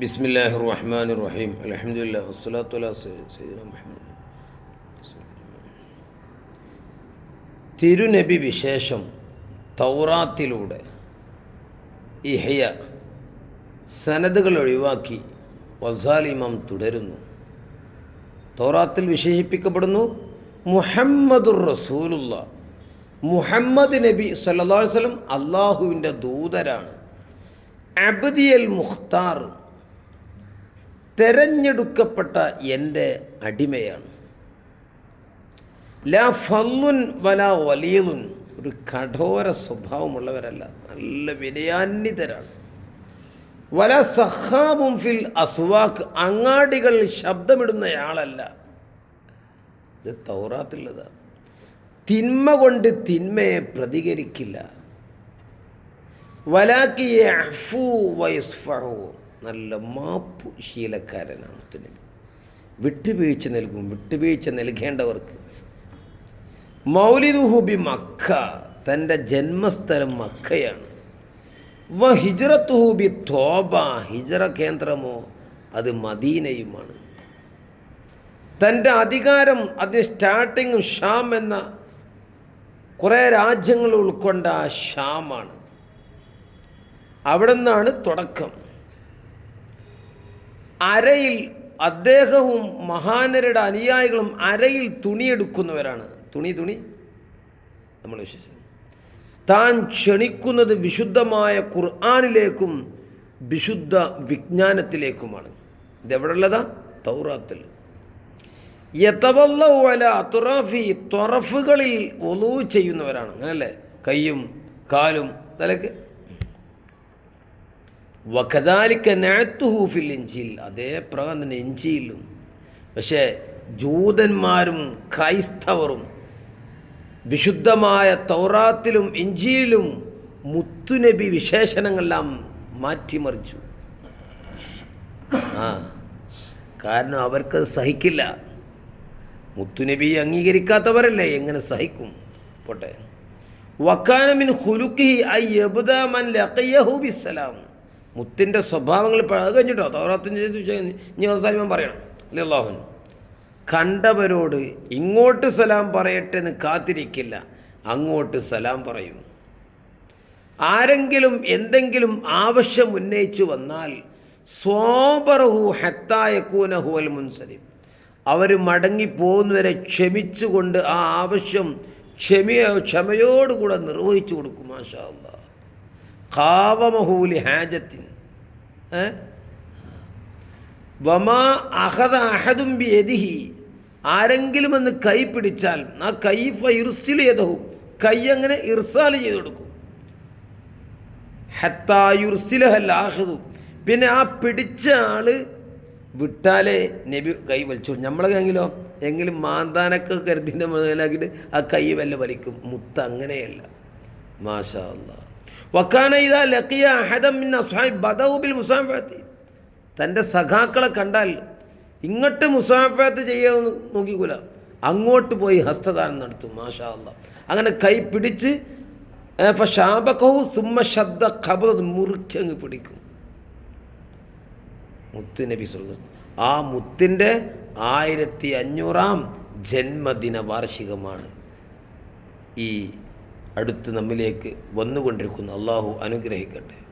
ബിസ്മില്ലാഹി റഹ്മാൻ റഹീം അലഹമുല്ല വസ്സലാത്തു സയ്യിദന മുഹമ്മദ്. തിരുനബി വിശേഷം തൗറാത്തിലൂടെ ഇഹയ സനദുകൾ ഒഴിവാക്കി വസാലിമം തുടരുന്നു. തൗറാത്തിൽ വിശേഷിപ്പിക്കപ്പെടുന്നു മുഹമ്മദുർ റസൂലുള്ള. മുഹമ്മദ് നബി വസല്ലം അള്ളാഹുവിന്റെ ദൂതരാണ്. അബ്ദിയൽ മുഖ്താർ തെരഞ്ഞെടുക്കപ്പെട്ട എന്റെ അടിമയാണ്. ലാ ഫല്ലുൻ വല വലീലുൻ. ഒരു കഠോര സ്വഭാവമുള്ളവരല്ല നല്ല വിനയാന്വിതരാണ്. വല സഹാബും ഫിൽ അസുവാക്ക് അങ്ങാടികൾ ശബ്ദമിടുന്നയാളല്ല. ഇത് തൗറാത്തുള്ളതാണ് തിന്മ കൊണ്ട് തിന്മയെ പ്രതികരിക്കില്ല. വലാക്കിയെ അഫു വയസ്ഫഹു. നല്ല മാപ്പ് ശീലക്കാരനാണ് മുത്തുനബി വിട്ടുവീഴ്ച നൽകും വിട്ടുവീഴ്ച നൽകേണ്ടവർക്ക്. മൗലിദുഹുബി മക്ക തന്റെ ജന്മസ്ഥലം മക്കയാണ്. വ ഹിജറത്തുഹുബി തോബ ഹിജറ കേന്ദ്രമോ അത് മദീനയുമാണ്. തന്റെ അധികാരം അതിന് സ്റ്റാർട്ടിങ്ങും ഷാം എന്ന കുറേ രാജ്യങ്ങൾ ഉൾക്കൊണ്ട ഷാമാണ്. അവിടെ നിന്നാണ് തുടക്കം. അരയിൽ അദ്ദേഹവും മഹാനരുടെ അനുയായികളും അരയിൽ തുണിയെടുക്കുന്നവരാണ്. തുണി തുണി. നമ്മൾ വിശ്വസിച്ചു. താൻ ക്ഷണിക്കുന്നത് വിശുദ്ധമായ ഖുർആാനിലേക്കും വിശുദ്ധ വിജ്ഞാനത്തിലേക്കുമാണ്. ഇതെവിടെയുള്ളതാ? തൗറാത്തിൽ. യതവല്ലവല തുറഫി തുറഫുകളിൽ ഒലു ചെയ്യുന്നവരാണ്. അങ്ങനല്ലേ? കയ്യും കാലും തലക്ക് വഖദാലിക്ക നാത്തുഹൂഫിൽ എഞ്ചിയിൽ അതേ പ്രകാരം തന്നെ എഞ്ചിയിലും പക്ഷേ ജൂതന്മാരും ക്രൈസ്തവരും വിശുദ്ധമായ തൗറാത്തിലും ഇഞ്ചിയിലും മുത്തുനബി വിശേഷണങ്ങളെല്ലാം മാറ്റിമറിച്ചു. ആ കാരണം അവർക്കത് സഹിക്കില്ല. മുത്തുനബി അംഗീകരിക്കാത്തവരല്ലേ എങ്ങനെ സഹിക്കും? പോട്ടെ. വക്കാനമിൻ ഹുലുക്കി ഐ യബുദ മൻ ലഖിയഹു ബിസ്സലാം. മുത്തിന്റെ സ്വഭാവങ്ങൾ അത് കഴിഞ്ഞിട്ടോ തോറാത്തിന്റെ ഇനി അവസാനം പറയണം. അല്ലേ അള്ളാഹുൻ കണ്ടവരോട് ഇങ്ങോട്ട് സലാം പറയട്ടെ എന്ന് കാത്തിരിക്കില്ല. അങ്ങോട്ട് സലാം പറയും. ആരെങ്കിലും എന്തെങ്കിലും ആവശ്യം ഉന്നയിച്ചു വന്നാൽ സ്വാബറഹു ഹത്തായക്കൂനഹു അൽ മുൻസലിം. അവർ മടങ്ങിപ്പോകുന്നവരെ ക്ഷമിച്ചുകൊണ്ട് ആ ആവശ്യം ക്ഷമയോ ക്ഷമയോടുകൂടെ നിർവഹിച്ചു കൊടുക്കും മാഷാ അല്ലാ ഖാവമഹൂലി ഹാജത്തിൻ? വമാ അഹദ അഹദും ബി യദിഹി ആരെങ്കിലും എന്ന് കൈ പിടിച്ചാൽ ആ കൈ ഫൈറുസ്റ്റിൽ ചെയ്തവും കൈ അങ്ങനെ ഇർസാൽ ചെയ്ത് കൊടുക്കും. ഹത്തായുർസിലഹല്ലാഹു പിന്നെ ആ പിടിച്ച ആൾ വിട്ടാലേ നബി കൈ വലിച്ചു നമ്മളെങ്കിലോ എങ്കിലും മാന്താനൊക്കെ കരുതിന്റെ മുതലാക്കിയിട്ട് ആ കൈ വല്ല വലിക്കും. മുത്ത അങ്ങനെയല്ല. മാഷാ അല്ലാ തന്റെ സഖാക്കളെ കണ്ടാൽ ഇങ്ങോട്ട് മുസാഫാത്ത് ചെയ്യാമെന്ന് നോക്കിക്കൂല. അങ്ങോട്ട് പോയി ഹസ്തദാനം നടത്തും മാഷാ അല്ല അങ്ങനെ കൈ പിടിച്ച് ശാപകവും സുമ്മ ശബ്ദ ഖബർ മുറിക്കങ്ങ് പിടിക്കും. മുത്ത് നബി സുല്ല ആ മുത്തിന്റെ ആയിരത്തി അഞ്ഞൂറാം ജന്മദിന വാർഷികമാണ് ഈ അടുത്ത് നമ്മിലേക്ക് വന്നുകൊണ്ടിരിക്കുന്നു. അള്ളാഹു അനുഗ്രഹിക്കട്ടെ.